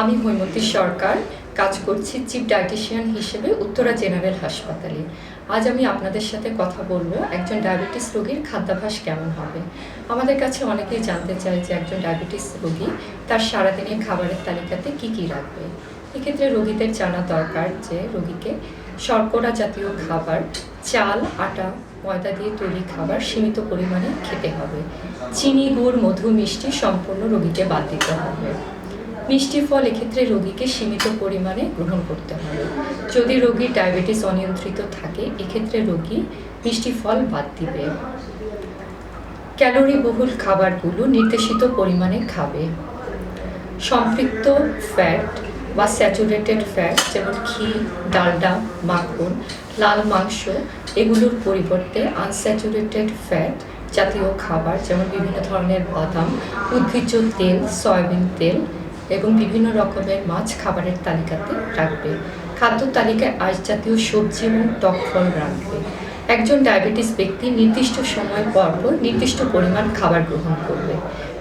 আমি হৈমতী সরকার, কাজ করছি চিফ ডায়েটিশিয়ান হিসেবে উত্তরা জেনারেল হাসপাতালে। আজ আমি আপনাদের সাথে কথা বলব, একজন ডায়াবেটিস রোগীর খাদ্যাভ্যাস কেমন হবে? আমাদের কাছে অনেকেই জানতে চায় যে একজন ডায়াবেটিস রোগী তার সারাদিনের খাবারের তালিকাতে কি কি রাখবে। এক্ষেত্রে রোগীদের জানা দরকার যে রোগীকে শর্করা জাতীয় খাবার, চাল, আটা, ময়দা দিয়ে তৈরি খাবার সীমিত পরিমাণে খেতে হবে। চিনি, গুড়, মধু, মিষ্টি সম্পূর্ণ রোগীকে বাদ দিতে হবে। মিষ্টি ফল এক্ষেত্রে রোগীকে সীমিত পরিমাণে গ্রহণ করতে হবে। যদি রোগীর ডায়াবেটিস অনিয়ন্ত্রিত থাকে, এক্ষেত্রে রোগী মিষ্টি ফল বাদ দিবে। ক্যালোরি বহুল খাবারগুলো নির্দেশিত পরিমাণে খাবে। সম্পৃক্ত ফ্যাট বা স্যাচুরেটেড ফ্যাট যেমন ঘি, ডালডা, মাখন, লাল মাংস, এগুলোর পরিবর্তে আনস্যাচুরেটেড ফ্যাট জাতীয় খাবার যেমন বিভিন্ন ধরনের বাদাম, উদ্ভিজ্জ তেল, সয়াবিন তেল এবং বিভিন্ন রকমের মাছ খাবারের তালিকাতে রাখবে। খাদ্য তালিকায় আঁশ জাতীয় সবজি এবং টক ফল রাখবে। একজন ডায়াবেটিস ব্যক্তি নির্দিষ্ট সময় পর পর নির্দিষ্ট পরিমাণ খাবার গ্রহণ করবে।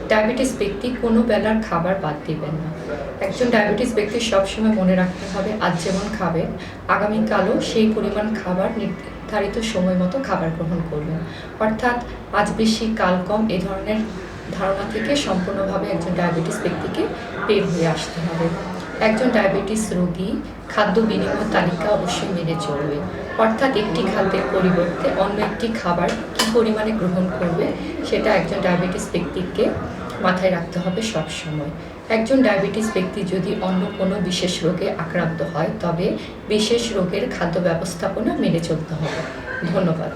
ডায়াবেটিস ব্যক্তি কোনো বেলার খাবার বাদ দিবেন না। একজন ডায়াবেটিস ব্যক্তি সবসময় মনে রাখতে হবে, আজ যেমন খাবেন, আগামীকালও সেই পরিমাণ খাবার নির্ধারিত সময় মতো খাবার গ্রহণ করবেন। অর্থাৎ আজ বেশি, কাল কম, এ ধরনের ধারণা থেকে সম্পূর্ণভাবে একজন ডায়াবেটিস ব্যক্তিকে বের হয়ে আসতে হবে। একজন ডায়াবেটিস রোগী খাদ্য বিনিময় তালিকা অবশ্যই মেনে চলবে। অর্থাৎ একটি খাদ্যের পরিবর্তে অন্য একটি খাবার কী পরিমাণে গ্রহণ করবে, সেটা একজন ডায়াবেটিস ব্যক্তিকে মাথায় রাখতে হবে সব সময় একজন ডায়াবেটিস ব্যক্তি যদি অন্য কোনো বিশেষ রোগে আক্রান্ত হয়, তবে বিশেষ রোগের খাদ্য ব্যবস্থাপনা মেনে চলতে হবে। ধন্যবাদ।